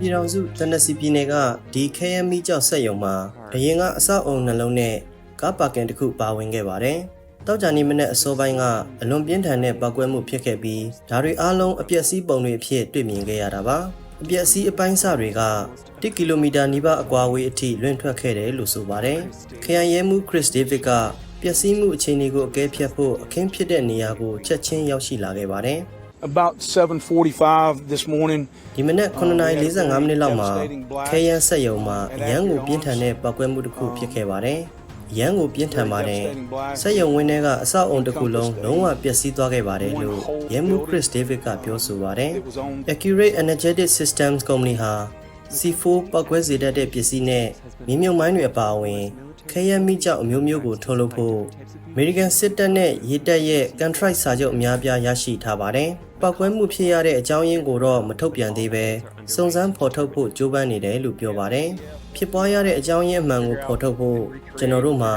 ပြည်ထောင်စုတနက်စီပြည်နယ်ကဒီခဲယမ်းမီကြောက်ဆက်ယုံမှာအရင်ကအဆောက်အုံနှလုံးနဲ့ကားပါကင်တစ်ခုပါဝင်ခဲ့ပါတယ်။တောက်ကြနေမနေ့အစောပိုင်းကအလွန်ပြင်းထန်တဲ့ပောက်ကွဲမှုဖြစ်ခဲ့ပြီးဒါတွေအားလုံးအပျက်စီးပုံတွေအဖြစ်တွေ့မြင်ခဲ့ရတာပါ။အပျက်စီးအပိုင်းစတွေက1ကီလိုမီတာနီးပါးအကွာအဝေးအထိလွင့်ထွက်ခဲ့တယ်လို့ဆိုပါတယ်။ခရိုင်ရဲမှုခရစ်ဒေးဗစ်ကပျက်စီးမှုအခြေအနေကိုအကဲဖြတ်ဖို့အခင်းဖြစ်တဲ့နေရာကိုချက်ချင်းရောက်ရှိလာခဲ့ပါတယ်။ About 7:45 this morning, ဒီမနက်9:45မိနစ်လောက်မှာခဲယမ်းဆက်ယုံမှာအရန်ကိုပြင်းထန်တဲ့ပောက်ကွဲမှုတစ်ခုဖြစ်ခဲ့ပါတယ်။အရန်ကိုပြင်းထန်ပါတယ်။ဆက်ယုံဝင်းထဲကအဆောက်အုံတစ်ခုလုံးလုံးဝပျက်စီးသွားခဲ့ပါတယ်လို့ရဲမှုခရစ်ဒေးဗစ်ကပြောဆိုပါတယ်။ Accurate Energetic Systems Company ဟာ C4 ပောက်ကွဲစေတတ်တဲ့ပစ္စည်းနဲ့မြေမြုပ်မိုင်းတွေအပါအဝင်ခဲယမ်းမိကြောက်အမျိုးမျိုးကိုထုတ်လုပ်ဖို့ American စစ်တပ်နဲ့ရေတပ်ရဲ့ contract စာချုပ်အများပြားရရှိထားပါတယ်။ ပောက်ကွဲမှုဖြစ်ရတဲ့အကြောင်းရင်းကိုတော့မထုတ်ပြန်သေးပဲစုံစမ်းဖော်ထုတ်ဖို့ကြိုးပမ်းနေတယ်လို့ပြောပါတယ်။ဖြစ်ပွားရတဲ့အကြောင်းရင်းအမှန်ကိုဖော်ထုတ်ဖို့ကျွန်တော်တို့မှာ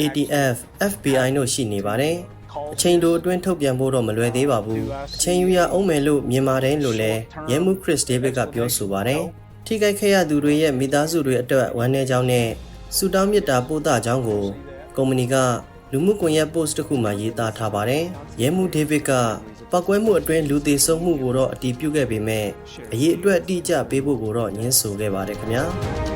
ATF, FBI တို့ရှိနေပါတယ်။အချိန်တိုအတွင်းထုတ်ပြန်ဖို့တော့မလွယ်သေးပါဘူး။အချိန်ယူရအောင်မယ်လို့မြင်ပါတယ်လို့လည်းရဲမှုခရစ်ဒေးဗစ်ကပြောဆိုပါတယ်။ထိခိုက်ခဲ့ရသူတွေရဲ့မိသားစုတွေအတွက်ဝမ်းနည်းကြောင်းနဲ့ဆုတောင်းမေတ္တာပို့သကြောင်းကိုကုမ္ပဏီကလူမှုကွန်ရက် post တစ်ခုမှာရေးသားထားပါတယ်။ရဲမှုဒေးဗစ်က ပောက်ကွဲမှုအတွင်းလူသေဆုံးမှုကိုတော့အတည်ပြုခဲ့ပေမဲ့အရေးအတွက်အတိအကျပေးဖို့ကိုတော့ညှင်းဆိုခဲ့ပါတယ်ခင်ဗျာ။